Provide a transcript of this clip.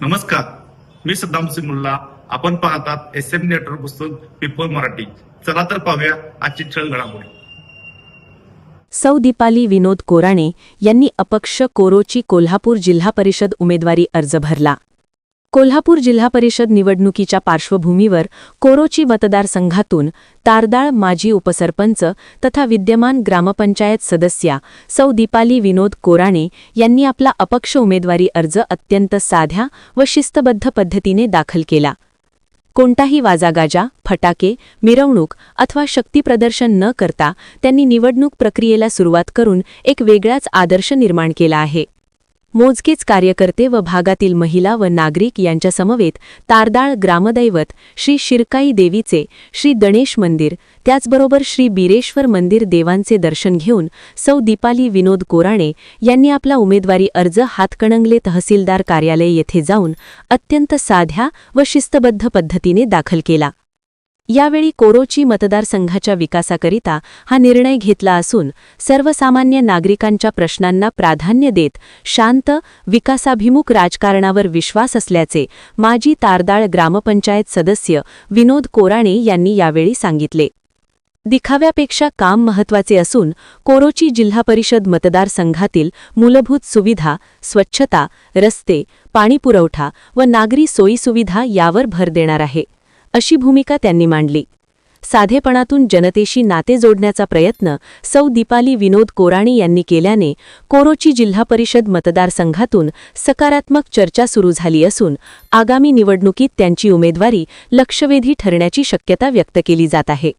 नमस्कार. मी सद्दाम सिंग मुल्ला आपण पाहतात एस एम नेटवर्क पुस्तक पिपल मराठी. चला तर पाहूया आजची छळ घडामोडी. सौ दीपाली विनोद कोराणे यांनी अपक्ष कोरोची कोल्हापूर जिल्हा परिषद उमेदवारी अर्ज भरला. कोल्हापूर जिल्हा परिषद निवडणुकीच्या पार्श्वभूमीवर कोरोची मतदारसंघातून तारदाळ माजी उपसरपंच तथा विद्यमान ग्रामपंचायत सदस्या सौ दीपाली विनोद कोराणे यांनी आपला अपक्ष उमेदवारी अर्ज अत्यंत साध्या व शिस्तबद्ध पद्धतीने दाखल केला. कोणताही वाजागाजा फटाके मिरवणूक अथवा शक्तीप्रदर्शन न करता त्यांनी निवडणूक प्रक्रियेला सुरुवात करून एक वेगळाच आदर्श निर्माण केला आहे. मोजकेच कार्यकर्ते व भागातील महिला व नागरिक यांच्यासमवेत तारदाळ ग्रामदैवत श्री शिरकाई देवीचे श्री गणेश मंदिर त्याचबरोबर श्री बिरेश्वर मंदिर देवांचे दर्शन घेऊन सौ दीपाली विनोद कोराणे यांनी आपला उमेदवारी अर्ज हातकणंगले तहसीलदार कार्यालय येथे जाऊन अत्यंत साध्या व शिस्तबद्ध पद्धतीने दाखल केला. यावेळी कोरोची मतदारसंघाच्या विकासाकरिता हा निर्णय घेतला असून सर्वसामान्य नागरिकांच्या प्रश्नांना प्राधान्य देत शांत विकासाभिमुख राजकारणावर विश्वास असल्याचे माजी तारदाळ ग्रामपंचायत सदस्य विनोद कोराणे यांनी यावेळी सांगितले. दिखाव्यापेक्षा काम महत्त्वाचे असून कोरोची जिल्हा परिषद मतदारसंघातील मूलभूत सुविधा स्वच्छता रस्ते पाणीपुरवठा व नागरी सोयीसुविधा यावर भर देणार आहे. अशी भूमिका त्यांनी मांडली. साधेपणातून जनतेशी नाते जोडण्याचा प्रयत्न सौ दीपाली विनोद कोराणी यांनी केल्याने कोरोची जिल्हा परिषद मतदारसंघातून सकारात्मक चर्चा सुरू झाली असून आगामी निवडणुकीत त्यांची उमेदवारी लक्षवेधी ठरण्याची शक्यता व्यक्त केली जात आहे.